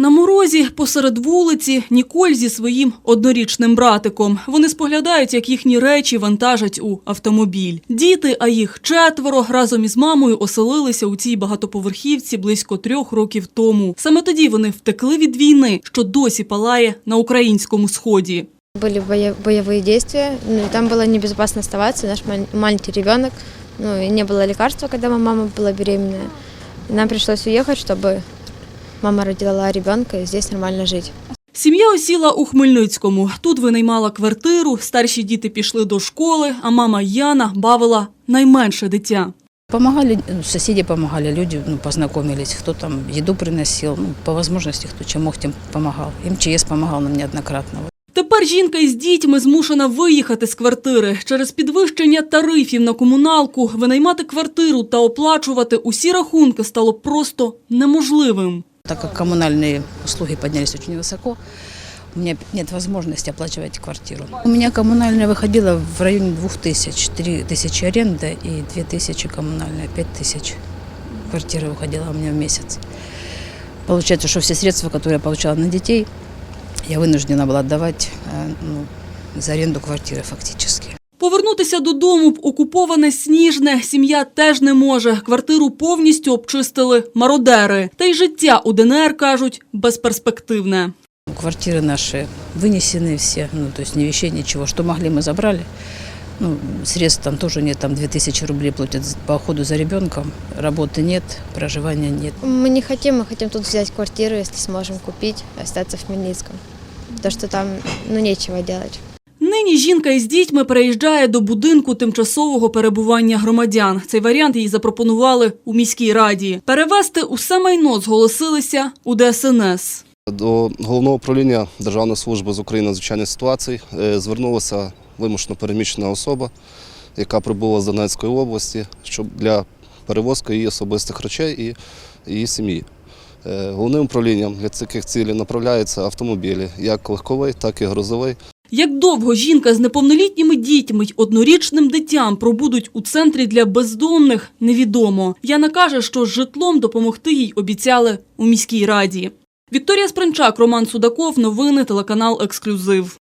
На морозі посеред вулиці Ніколь зі своїм однорічним братиком. Вони споглядають, як їхні речі вантажать у автомобіль. Діти, а їх четверо, разом із мамою оселилися у цій багатоповерхівці близько трьох років тому. Саме тоді вони втекли від війни, що досі палає на українському сході. Были боя- боевые действия, ну, и там было небезопасно оставаться, наш мал- маленький ребенок, ну, и не было лекарства, когда моя мама была беременная. И нам пришлось уехать, чтобы мама родила ребенка и здесь нормально жить. Сім'я осіла у Хмельницькому. Тут винаймала квартиру, старші діти пішли до школи, а мама Яна бавила найменше дитя. Помогали, ну, соседи помогали, люди ну, познакомились, кто там еду приносил, ну, по возможности, кто чем мог, тем помогал. МЧС помогал нам неоднократно. Тепер жінка із дітьми змушена виїхати з квартири. Через підвищення тарифів на комуналку винаймати квартиру та оплачувати усі рахунки стало просто неможливим. Так как коммунальные услуги поднялись очень высоко, у меня нет возможности оплачивать квартиру. У меня коммунальная выходила в районе 2000, 3000 аренда и 2000 коммунальная, 5000 квартира выходила у меня в месяц. Получается, что все средства, которые я получала на детей, я вынуждена была отдавать э, ну, за аренду квартиры фактически. Повернутися додому в окуповане сніжне сім'я теж не може. Квартиру повністю обчистили мародери. Та й життя у ДНР кажуть безперспективне. Квартиры наши вынесены все, ну, то есть ни вещей, ничего. Что могли, мы забрали. Ну, средств там тоже нет, там 2000 рублей платят по уходу за ребенком. Работы нет, проживания нет. Мы не хотим, мы хотим тут взять квартиру, если сможем купить, остаться в Хмельницком. То, что там, ну, нечего делать. Нині жінка із дітьми переїжджає до будинку тимчасового перебування громадян. Цей варіант їй запропонували у міській раді. Перевезти усе майно зголосилися у ДСНС. До головного управління Державної служби з України надзвичайних ситуацій е, звернулася вимушено переміщена особа, яка прибула з Донецької області, щоб для перевозки її особистих речей і її сім'ї. Е, Головним управлінням для таких цілей направляються автомобілі, як легковий, так і грузовий. Як довго жінка з неповнолітніми дітьми й однорічним дитям пробудуть у центрі для бездомних, невідомо. Яна каже, що з житлом допомогти їй обіцяли у міській раді. Вікторія Спринчак, Роман Судаков, новини, телеканал Ексклюзив.